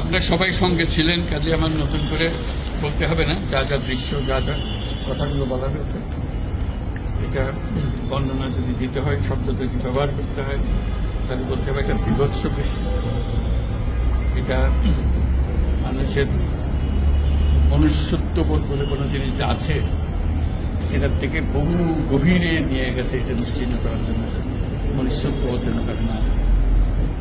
আপনার সবাই সঙ্গে ছিলেন, কাজে আমার নতুন করে বলতে হবে না, যা যা দৃশ্য, যা যা কথাগুলো বলা হয়েছে। এটা বর্ণনা যদি দিতে হয়, শব্দ যদি ব্যবহার করতে হয়, তাহলে বলতে হবে একটা বিভৎস দৃশ্য। এটা মানুষের মনুষ্যত্ববোধ বলে কোনো জিনিস আছে, সেটার থেকে বহু গভীরে নিয়ে গেছে, এটা নিশ্চিন্ন করার জন্য মনুষ্যত্ব অর্জন করে না।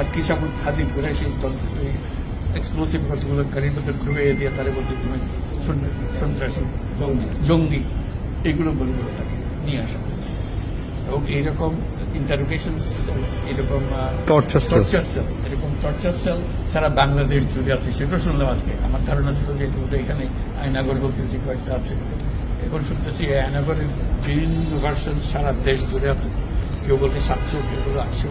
সাক্ষী সাবুত হাজির করে সেই এক্সপ্লোসিভ কতগুলো গাড়ির মধ্যে ঢুকে দিয়ে তারা বলছে তুমি সন্ত্রাসী জঙ্গি এগুলো বলে বলে তাকে নিয়ে আসা হয়েছে। এবং এইরকম ইন্টারোগেশন এরকম টর্চার সেল এরকম টর্চার সেল সারা বাংলাদেশ জুড়ে আছে সেটাও শুনলাম আজকে। আমার ধারণা ছিল যে এটা এখানে আয়নাগর বলতে যে কয়েকটা আছে। এখন শুনতেছি আয়নাগরের বিভিন্ন ভার্সন সারা দেশ জুড়ে আছে। কেউ বলতে সাতশো কেউ বলে আটশো।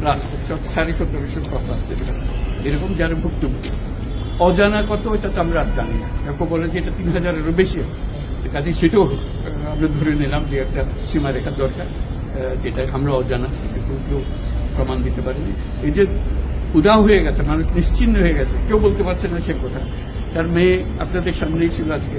প্লাস সাড়ে সতেরোশো প্লাস এরকম যারা ভুক্তভোগী। অজানা কত, এটা তো আমরা আর জানি না। কেউ বলে যে এটা তিন হাজারেরও বেশি কাজে সেটাও আমরা ধরে নিলাম যে একটা সীমারেখার দরকার যেটা আমরা অজানা কেউ প্রমাণ দিতে পারিনি। এই যে উদাও হয়ে গেছে, মানুষ নিশ্চিন্ন হয়ে গেছে, কেউ বলতে পারছে না সে কথা। তার মেয়ে আপনাদের সামনেই ছিল আজকে।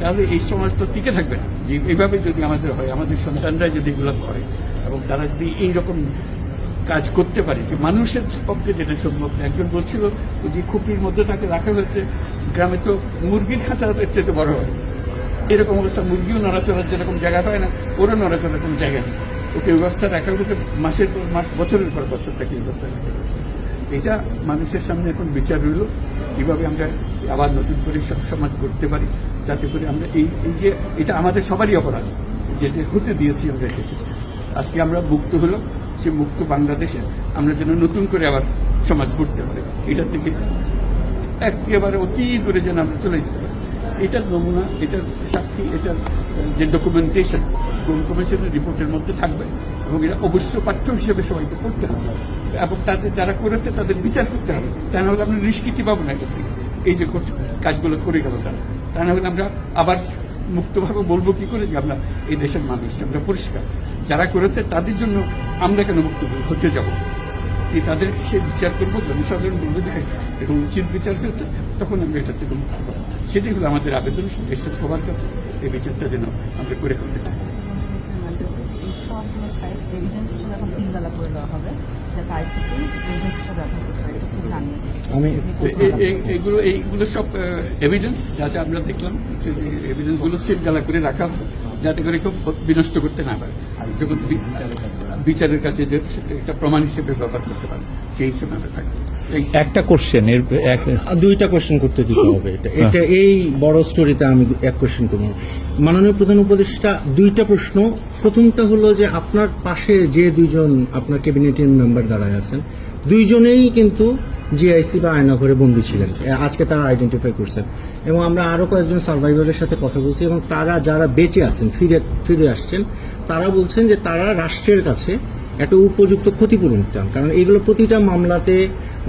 তাহলে এই সমাজ তো টিকে থাকবে না। যে এইভাবে যদি আমাদের হয়, আমাদের সন্তানরা যদি এগুলো করে এবং তারা যদি এইরকম কাজ করতে পারে, যে মানুষের পক্ষে যেটা সম্ভব। একজন বলছিল যে খুপির মধ্যে তাকে রাখা হয়েছে, গ্রামে তো মুরগির খাঁচা এর চেয়ে বড় হয়। এরকম অবস্থা, মুরগিও নড়াচড়ার যেরকম জায়গা পায় না, ওরও নড়াচড়ার কোনো জায়গা নেই। ওকে এই অবস্থা রাখা হয়েছে, মাসের পর মাস, বছরের পর বছর তাকে এই অবস্থা রাখা হয়েছে। এটা মানুষের সামনে এখন বিচার রইল। কীভাবে আমরা আবার নতুন করে সব সমাজ করতে পারি, যাতে করে আমরা এই এই যে এটা আমাদের সবারই অপরাধ, যেটা হতে দিয়েছি আমরা এসেছি। আজকে আমরা মুক্ত হলো সে মুক্ত বাংলাদেশে আমরা যেন নতুন করে আবার সমাজ করতে পারি। এটার থেকে একেবারে অতি দূরে যেন আমরা চলে যেতে পারি। এটার নমুনা, এটার সাক্ষী, এটার যে ডকুমেন্টেশন কোন কমিশনের রিপোর্টের মধ্যে থাকবে, এবং এটা অবশ্য পাঠ্য হিসেবে সবাইকে পড়তে হবে। এবং তাদের যারা করেছে তাদের বিচার করতে হবে। তা না হলে আমরা নিষ্কৃতি পাবো না এটা থেকে। এই যে কাজগুলো করে গেল তারা। তা না হলে আমরা আবার মুক্তভাবে বলব কি করে যে আমরা এই দেশের মানুষ আমরা পরিষ্কার। যারা করেছে তাদের জন্য আমরা কেন মুক্ত হতে যাব? সে তাদের সে বিচার করব জনসাধারণ বলবে যে হ্যাঁ, এরকম উচিত বিচার হয়েছে তখন আমরা এটা থেকে মুক্ত পাবো সেটাই হলো আমাদের আবেদন দেশের সবার কাছে। এই বিচারটা যেন আমরা করে করতে পারি। আমাদের এই সব এভিডেন্স হিসেবে এখন সিলগালা করে দেওয়া হবে যাতে আইসিটি এভিডেন্স হিসেবে ব্যবহার করতে পারে। স্কুল জানিয়ে আমি এগুলো এইগুলো সব এভিডেন্স যা যা আমরা দেখলাম এভিডেন্সগুলো সিল করে রাখা যাতে করে কেউ বিনষ্ট করতে না পারে। বিচারের কাছে যে একটা প্রমাণ হিসেবে ব্যবহার করতে পারে সেই হিসেবে আমরা থাকি। এই- একটা কোশ্চেন এর এক আর দুইটা কোশ্চেন করতে দিতে হবে। এটা এটা এই বড় স্টোরিতে আমি এক কোশ্চেন করব। মাননীয় প্রধান উপদেষ্টা দুইটা প্রশ্ন। প্রথমটা হলো যে আপনার পাশে যে দুইজন আপনার ক্যাবিনেটের মেম্বার দাঁড়ায় আছেন দুইজনেই কিন্তু জিআইসি বা আয়নাঘরে বন্দী ছিলেন। আজকে তারা আইডেন্টিফাই করছেন এবং আমরা আরও কয়েকজন সার্ভাইভারের সাথে কথা বলছি এবং তারা যারা বেঁচে আছেন, ফিরে ফিরে আসছেন, তারা বলছেন যে তারা রাষ্ট্রের কাছে একটা উপযুক্ত ক্ষতিপূরণ চান। কারণ এগুলো প্রতিটা মামলাতে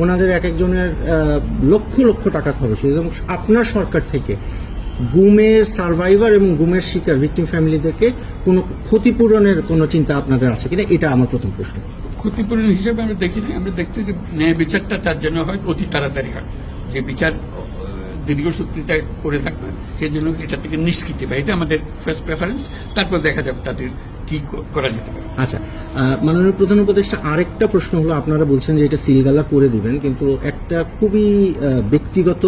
ওনাদের এক একজনের লক্ষ লক্ষ টাকা খরচ হয়েছে। এবং আপনার সরকার থেকে গুমের সার্ভাইভার এবং গুমের শিকার ভিকটিম ফ্যামিলিদেরকে কোনো ক্ষতিপূরণের কোনো চিন্তা আপনাদের আছে কিনা? এটা আমার প্রথম প্রশ্ন। ক্ষতিপূরণ হিসেবে আমরা দেখিনি। আমরা দেখছি যে ন্যায় বিচারটা তার জন্য হয় অতি তাড়াতাড়ি হয়। যে বিচার দীর্ঘসূত্রিতা করে থাকবে সেই জন্য এটা থেকে নিষ্কৃতি পায়। এটা আমাদের ফার্স্ট প্রেফারেন্স তারপর দেখা যাবে তাদের কি করা যেতে পারে। আচ্ছা মাননীয় প্রধান উপদেষ্টা আরেকটা প্রশ্ন হলো আপনারা বলছেন যে এটা সিলগালা করে দিবেন কিন্তু একটা খুবই ব্যক্তিগত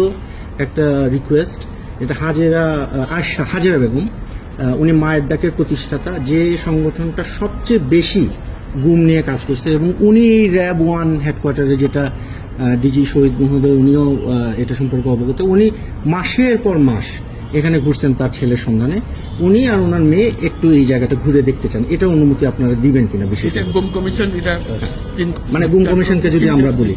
একটা রিকোয়েস্ট এটা হাজেরা আহ, হাজেরা বেগম উনি মায়ের ডাকের প্রতিষ্ঠাতা যে সংগঠনটা সবচেয়ে বেশি গুম নিয়ে কাজ করছে এবং উনি র্যাব ওয়ান হেডকোয়ার্টারে যেটা ডিজি শহীদ মহোদয়, উনিও এটা সম্পর্কে অবগত। উনি মাসের পর মাস এখানে ঘুরছেন তার ছেলের সন্ধানে। উনি আর ওনার মেয়ে একটু এই জায়গাটা ঘুরে দেখতে চান এটা অনুমতি আপনারা দিবেন কিনা বিশেষ এটা গুম কমিশন এটা মানে গুম কমিশনকে যদি আমরা বলি।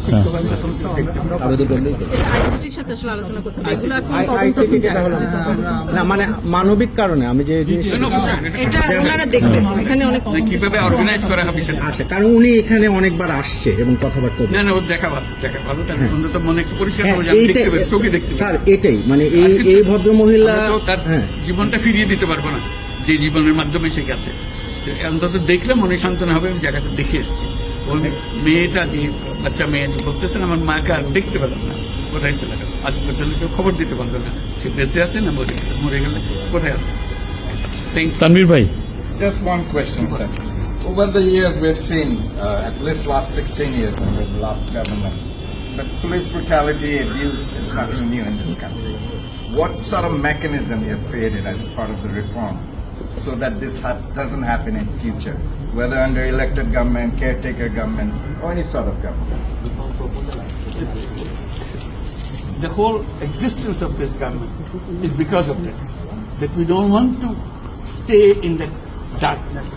না মানে মানবিক কারণে আমি যে যে- কেন অবশ্যই এটা- এটা ওনারা দেখবেন এখানে অনেক মানে কীভাবে অর্গানাইজ করা হবে সেটা কারণ উনি এখানে অনেকবার আসছে এবং কথাবার্তা না না দেখা ভালো দেখা ভালো তার মনে একটু পরিষ্কার হ্যাঁ, হবে যে আমি এইটাই দেখতে পাই চোখে দেখতে পাই। স্যার এটাই মানে এই এই ভদ্র মহিলা আমরা তো তার হ্যাঁ জীবনটা ফিরিয়ে দিতে পারব না। যে জীবনের মাধ্যমে সে গেছে। অন্তত দেখলে মনে সান্ত্বনা হবে আমি জায়গাটা দেখে এসেছি। ওই মেয়েটা যে বাচ্চা মেয়ে যে বলতেছেন আমার মাকে আর দেখতে পেলাম না। কোথায় চলে গেল? আজ পর্যন্ত কেউ খবর দিতে পারল না। সে বেঁচে আছে না মরে গেছে? মরে গেলে কোথায় আছে? থ্যাংক তানভীর ভাই। Just one question, sir. Over the years, we've seen, uh, at least last 16 years under the last government, that police brutality abuse is nothing new in this country. What sort of mechanism you have created as a part of the reform so that this ha- doesn't happen in future, whether under elected government, caretaker government, or any sort of government? the whole existence of this government is because of this. That we don't want to stay in that darkness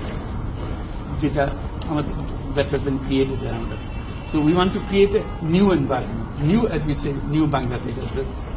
যেটা আমাদের that has been created around us. So we want to create a new environment, new as we say, new Bangladesh as the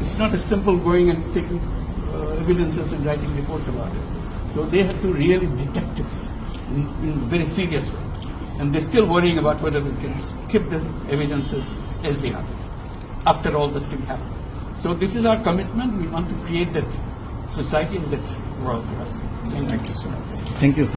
It's not as simple going and taking uh, evidences and writing reports about it. So they have to really detect this in, in a very serious way. And they're still worrying about whether we can keep the evidences as they are after all this thing happened. So this is our commitment. We want to create that society in that world for us. Thank, Thank you. you so much. Thank you.